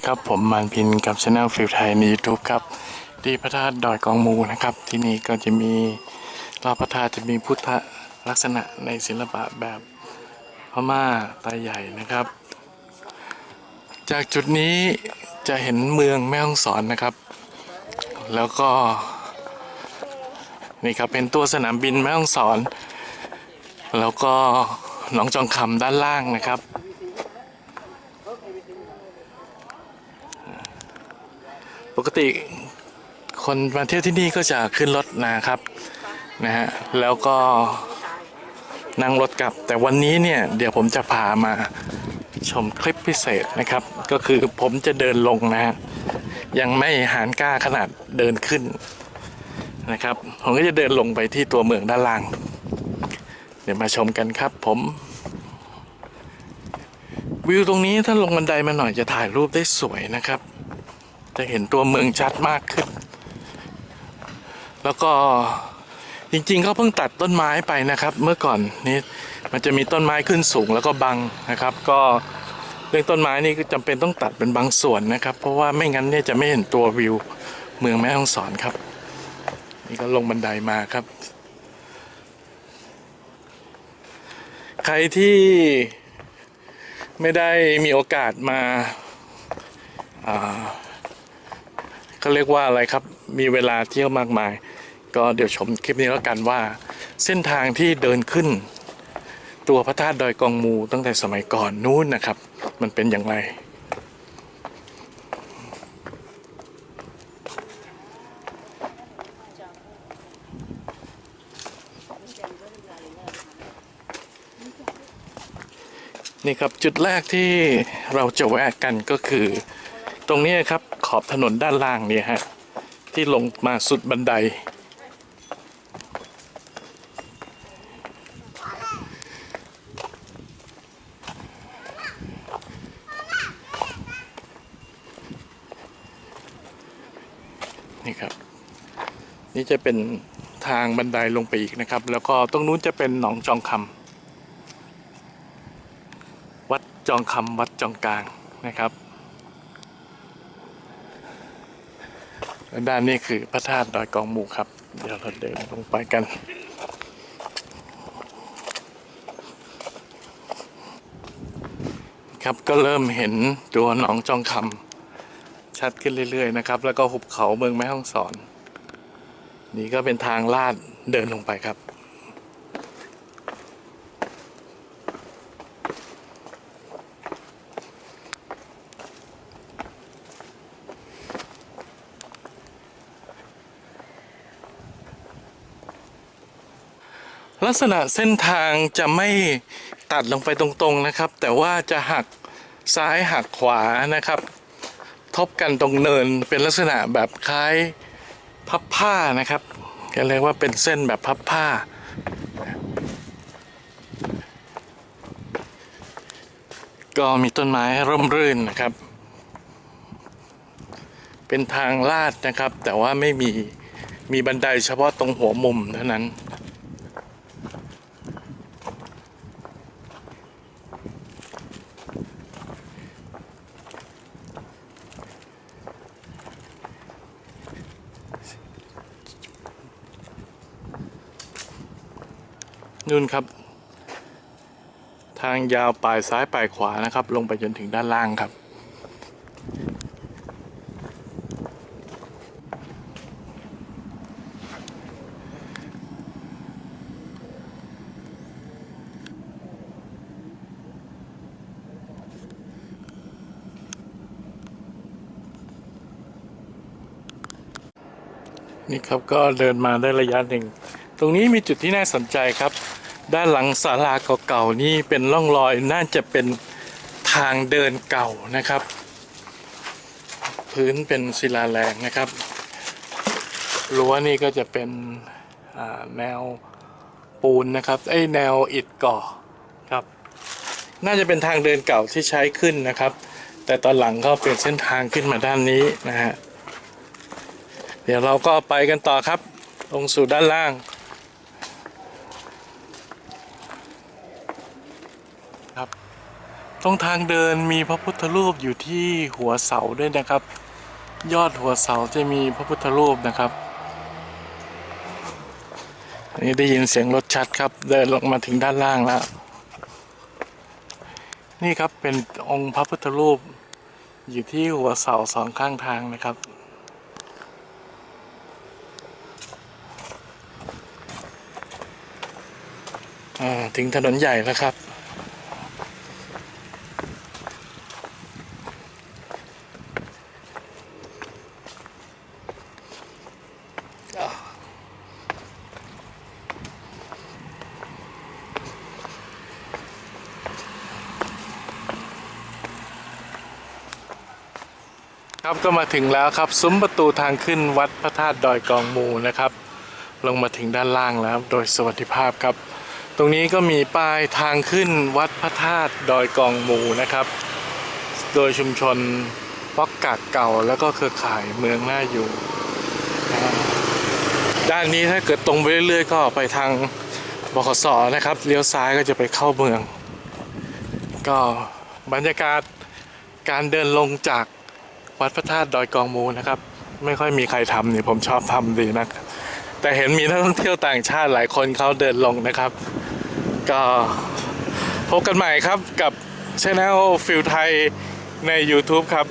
ดีครับผมมันพินกับช anel ฟิลไทยใน YouTube ครับ ที่พระธาตุดอยกองมูนะครับ ที่นี่ก็จะมีรอบพระธาตุจะมีพุทธลักษณะในศิลปะแบบพม่าตาใหญ่นะครับ จากจุดนี้จะเห็นเมืองแม่ฮ่องสอนนะครับ แล้วก็ นี่ครับเป็นตัวสนามบินแม่ฮ่องสอน แล้วก็หนองจองคำด้านล่างนะครับ กติคนมาเที่ยวที่นี่ก็จะขึ้นรถนะครับนะฮะแล้วก็นั่งรถกลับ แต่วันนี้เนี่ยเดี๋ยวผมจะพามาชมคลิปพิเศษนะครับ ก็คือผมจะเดินลงนะฮะยังไม่หานกล้าขนาดเดินขึ้นนะครับ ผมก็จะเดินลงไปที่ตัวเมืองด้านล่าง เดี๋ยวมาชมกันครับผม วิวตรงนี้ถ้าลงบันไดมาหน่อยจะถ่ายรูปได้สวยนะครับ จะเห็นตัวเมืองชัดมากขึ้น แล้วก็จริงๆเขาเพิ่งตัดต้นไม้ไปนะครับ เมื่อก่อนนี้มันจะมีต้นไม้ขึ้นสูงแล้วก็บังนะครับ ก็เรื่องต้นไม้นี่ก็จำเป็นต้องตัดเป็นบางส่วนนะครับ เพราะว่าไม่งั้นเนี่ยจะไม่เห็นตัววิวเมืองแม่ฮ่องสอนครับ นี่ก็ลงบันไดมาครับ ใครที่ไม่ได้มีโอกาสมาอ่า เขาเรียกว่าอะไรครับ มีเวลาเที่ยวมากมาย ก็เดี๋ยวชมคลิปนี้แล้วกันว่า เส้นทางที่เดินขึ้น ตัวพระธาตุดอยกองมูตั้งแต่สมัยก่อนนู้นนะครับ มันเป็นอย่างไรนี่ครับจุดแรกที่เราจะแวะกันก็คือ ตรงนี้ครับ ขอบถนนด้านล่างเนี่ยฮะ ที่ลงมาสุดบันได นี่ครับ นี่จะเป็นทางบันไดลงไปอีกนะครับ แล้วก็ตรงนู้นจะเป็นหนองจองคำวัดจองคำวัดจองกลางนะครับ และด้านนี้คือพระธาตุดอยกองหมู่ครับ เดี๋ยวเราเดินลงไปกัน ครับก็เริ่มเห็นตัวหนองจองคำชัดขึ้นเรื่อย ๆ นะครับ แล้วก็หุบเขาเมืองแม่ฮ่องสอน นี่ก็เป็นทางลาดเดินลงไปครับ ลักษณะเส้นทางจะไม่ตัดลงไปตรงๆนะครับ แต่ว่าจะหักซ้ายหักขวานะครับ ทบกันตรงเนินเป็นลักษณะแบบคล้ายพับผ้านะครับก็เรียกว่าเป็นเส้นแบบพับผ้า ก็มีต้นไม้ร่มรื่นนะครับ เป็นทางลาดนะครับ แต่ว่าไม่มีมีบันไดเฉพาะตรงหัวมุมเท่านั้น นู่นครับ ทางยาวปลายซ้ายปลายขวานะครับ ลงไปจนถึงด้านล่างครับ นี่ครับก็เดินมาได้ระยะหนึ่งตรงนี้มีจุดที่น่าสนใจครับ ด้านหลังศาลาเก่าๆนี่เป็นร่องรอยน่าจะเป็นทางเดินเก่านะครับพื้นเป็นศิลาแรงนะครับรั้วนี่ก็จะเป็นแนวปูนนะครับไอแนวอิฐก่อครับ น่าจะเป็นทางเดินเก่าที่ใช้ขึ้นนะครับ แต่ตอนหลังก็เปลี่ยนเส้นทางขึ้นมาด้านนี้นะฮะเดี๋ยวเราก็ไปกันต่อครับ ลงสู่ด้านล่าง ครับ ตรงทางเดินมีพระพุทธรูปอยู่ที่หัวเสาด้วยนะครับ ยอดหัวเสาจะมีพระพุทธรูปนะครับอันนี้ได้ยินเสียงรถชัดครับ เดินลงมาถึงด้านล่างแล้ว นี่ครับเป็นองค์พระพุทธรูป อยู่ที่หัวเสาสองข้างทางนะครับถึงถนนใหญ่แล้วครับ ครับก็มาถึงแล้วครับซุ้มประตูทางขึ้นวัดพระธาตุดอยกองมูนะครับ ลงมาถึงด้านล่างแล้วโดยสวัสดิภาพครับ ตรงนี้ก็มีป้ายทางขึ้นวัดพระธาตุดอยกองมูนะครับ โดยชุมชนวักกาดเก่าแล้วก็เครือข่ายเมืองน่าอยู่ ด้านนี้ถ้าเกิดตรงไปเรื่อยๆ ก็ไปทางบขสนะครับเลี้ยวซ้ายก็จะไปเข้าเมือง ก็บรรยากาศการเดินลงจาก วัดพระธาตุดอยกองมูนะครับ ไม่ค่อยมีใครทำนี่ผมชอบทำดีนะแต่เห็นมีนักท่องเที่ยวต่างชาติหลายคนเขาเดินลงนะครับ ก็พบกันใหม่ครับกับช anel ฟิลไทยใน YouTube ครับ